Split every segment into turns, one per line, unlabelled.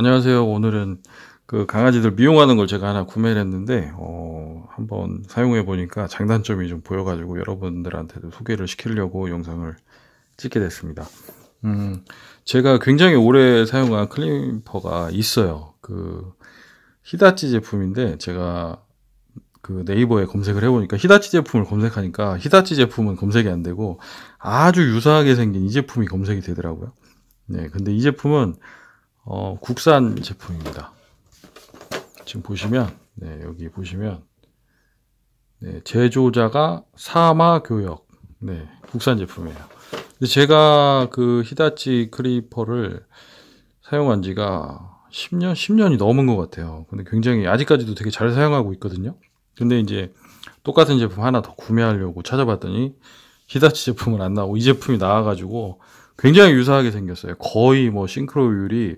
안녕하세요. 오늘은 그 강아지들 미용하는 걸 제가 하나 구매를 했는데, 어, 한번 사용해 보니까 장단점이 좀 보여가지고 여러분들한테도 소개를 시키려고 영상을 찍게 됐습니다. 음, 제가 굉장히 오래 사용한 클리퍼가 있어요. 그, 히다치 제품인데, 제가 그 네이버에 검색을 해보니까 히다치 제품을 검색하니까 히다치 제품은 검색이 안 되고 아주 유사하게 생긴 이 제품이 검색이 되더라고요. 네, 근데 이 제품은 어, 국산 제품입니다. 지금 보시면, 네, 여기 보시면, 네, 제조자가 사마교역, 네, 국산 제품이에요. 제가 그 히다치 크리퍼를 사용한 지가 10년, 10년이 넘은 것 같아요. 근데 굉장히 아직까지도 되게 잘 사용하고 있거든요. 근데 이제 똑같은 제품 하나 더 구매하려고 찾아봤더니 히다치 제품은 안 나오고 이 제품이 나와가지고 굉장히 유사하게 생겼어요. 거의 뭐 싱크로율이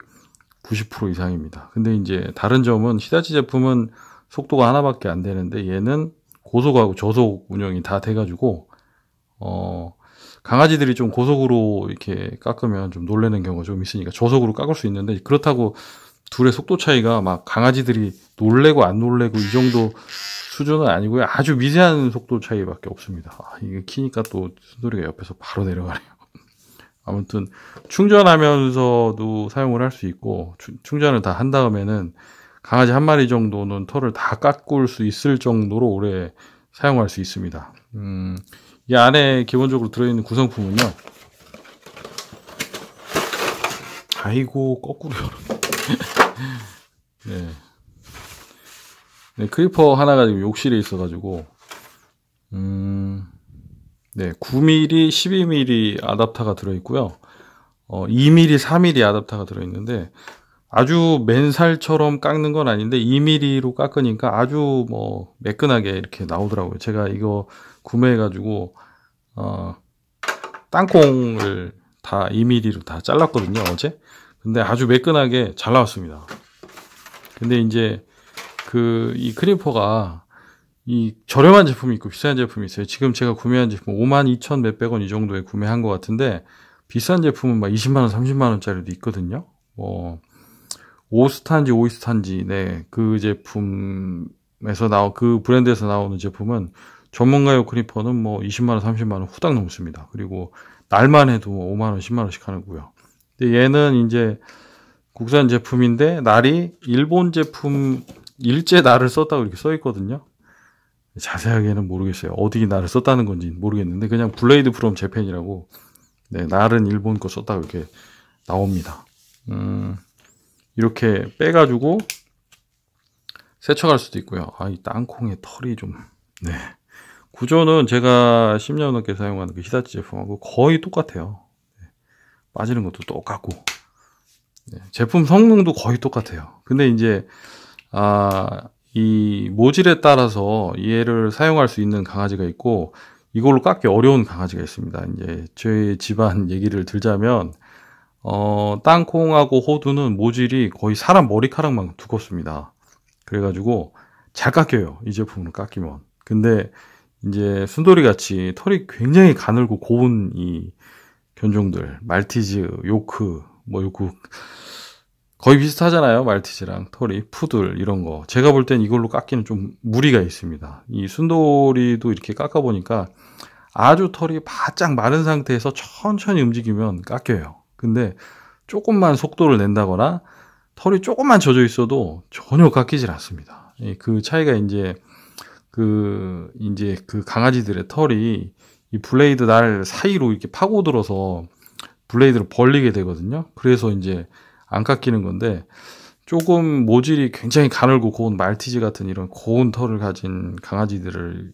90% 이상입니다. 근데 이제 다른 점은 히다치 제품은 속도가 하나밖에 안 되는데 얘는 고속하고 저속 운영이 다 돼가지고 어 강아지들이 좀 고속으로 이렇게 깎으면 좀 놀래는 경우가 좀 있으니까 저속으로 깎을 수 있는데 그렇다고 둘의 속도 차이가 막 강아지들이 놀래고 안 놀래고 이 정도 수준은 아니고요. 아주 미세한 속도 차이밖에 없습니다. 아, 이게 키니까 또 순돌이가 옆에서 바로 내려가네요. 아무튼 충전하면서도 사용을 할 수 있고 충전을 다 한 다음에는 강아지 한 마리 정도는 털을 다 깎을 수 있을 정도로 오래 사용할 수 있습니다. 음, 이 안에 기본적으로 들어있는 구성품은요. 아이고 거꾸로 열어. 네. 네, 크리퍼 하나가 지금 욕실에 있어가지고 음. 네, 9mm, 12mm 아답터가 들어있고요. 어, 2mm, 4mm 아답터가 들어있는데 아주 맨살처럼 깎는 건 아닌데 2mm로 깎으니까 아주 뭐 매끈하게 이렇게 나오더라고요. 제가 이거 구매해가지고 어, 땅콩을 다 2mm로 다 잘랐거든요 어제. 근데 아주 매끈하게 잘 나왔습니다. 근데 이제 그 이 크리퍼가 이 저렴한 제품이 있고 비싼 제품이 있어요. 지금 제가 구매한 제품 5만 2천 몇백 원 이 정도에 구매한 것 같은데 비싼 제품은 막 20만 원, 30만 원짜리도 있거든요. 뭐 오스탄지 오이스탄지 네 그 제품에서 나오 그 브랜드에서 나오는 제품은 전문가용 크리퍼는 뭐 20만 원, 30만 원 후딱 넘습니다. 그리고 날만 해도 5만 원, 10만 원씩 하는고요. 근데 얘는 이제 국산 제품인데 날이 일본 제품 일제 날을 썼다고 이렇게 써 있거든요. 자세하게는 모르겠어요. 어디 나를 썼다는 건지 모르겠는데 그냥 블레이드 프롬 재팬이라고 네, 날은 일본 거 썼다고 이렇게 나옵니다. 음, 이렇게 빼가지고 세척할 수도 있고요. 아, 이 땅콩의 털이 좀, 네. 구조는 제가 10년 넘게 사용하는 그 히다치 제품하고 거의 똑같아요. 네. 빠지는 것도 똑같고, 네. 제품 성능도 거의 똑같아요. 근데 이제, 아, 이 모질에 따라서 얘를 사용할 수 있는 강아지가 있고 이걸로 깎기 어려운 강아지가 있습니다. 이제 저희 집안 얘기를 들자면 어, 땅콩하고 호두는 모질이 거의 사람 머리카락만 두껍습니다. 그래가지고 잘 깎여요. 이 제품으로 깎이면. 근데 이제 순돌이 같이 털이 굉장히 가늘고 고운 이 견종들, 말티즈, 요크, 뭐 요크 거의 비슷하잖아요. 말티즈랑 털이, 푸들 이런 거. 제가 볼 땐 이걸로 깎기는 좀 무리가 있습니다. 이 순돌이도 이렇게 깎아 보니까 아주 털이 바짝 마른 상태에서 천천히 움직이면 깎여요. 근데 조금만 속도를 낸다거나 털이 조금만 젖어 있어도 전혀 깎이질 않습니다. 그 차이가 이제 그 이제 그 강아지들의 털이 이 블레이드 날 사이로 이렇게 파고들어서 블레이드를 벌리게 되거든요. 그래서 이제 안 깎이는 건데 조금 모질이 굉장히 가늘고 고운 말티즈 같은 이런 고운 털을 가진 강아지들을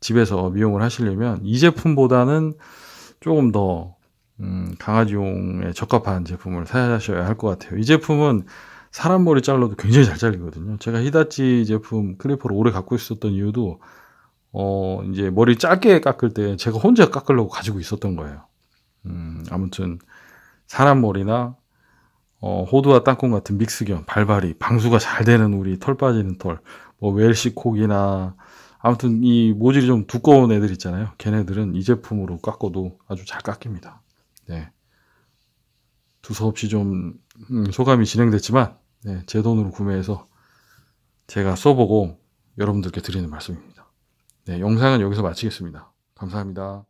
집에서 미용을 하시려면 이 제품보다는 조금 더 음, 강아지용에 적합한 제품을 사셔야 할 것 같아요. 이 제품은 사람 머리 잘라도 굉장히 잘 잘리거든요. 제가 히다치 제품 클리퍼를 오래 갖고 있었던 이유도 어 이제 머리 짧게 깎을 때 제가 혼자 깎으려고 가지고 있었던 거예요. 음, 아무튼 사람 머리나 어, 호두와 땅콩 같은 믹스견, 발발이, 방수가 잘 되는 우리 털 빠지는 털, 뭐 웰시콕이나 아무튼 이 모질이 좀 두꺼운 애들 있잖아요. 걔네들은 이 제품으로 깎아도 아주 잘 깎입니다. 네. 두서없이 좀 음, 소감이 진행됐지만 네, 제 돈으로 구매해서 제가 써보고 여러분들께 드리는 말씀입니다. 네, 영상은 여기서 마치겠습니다. 감사합니다.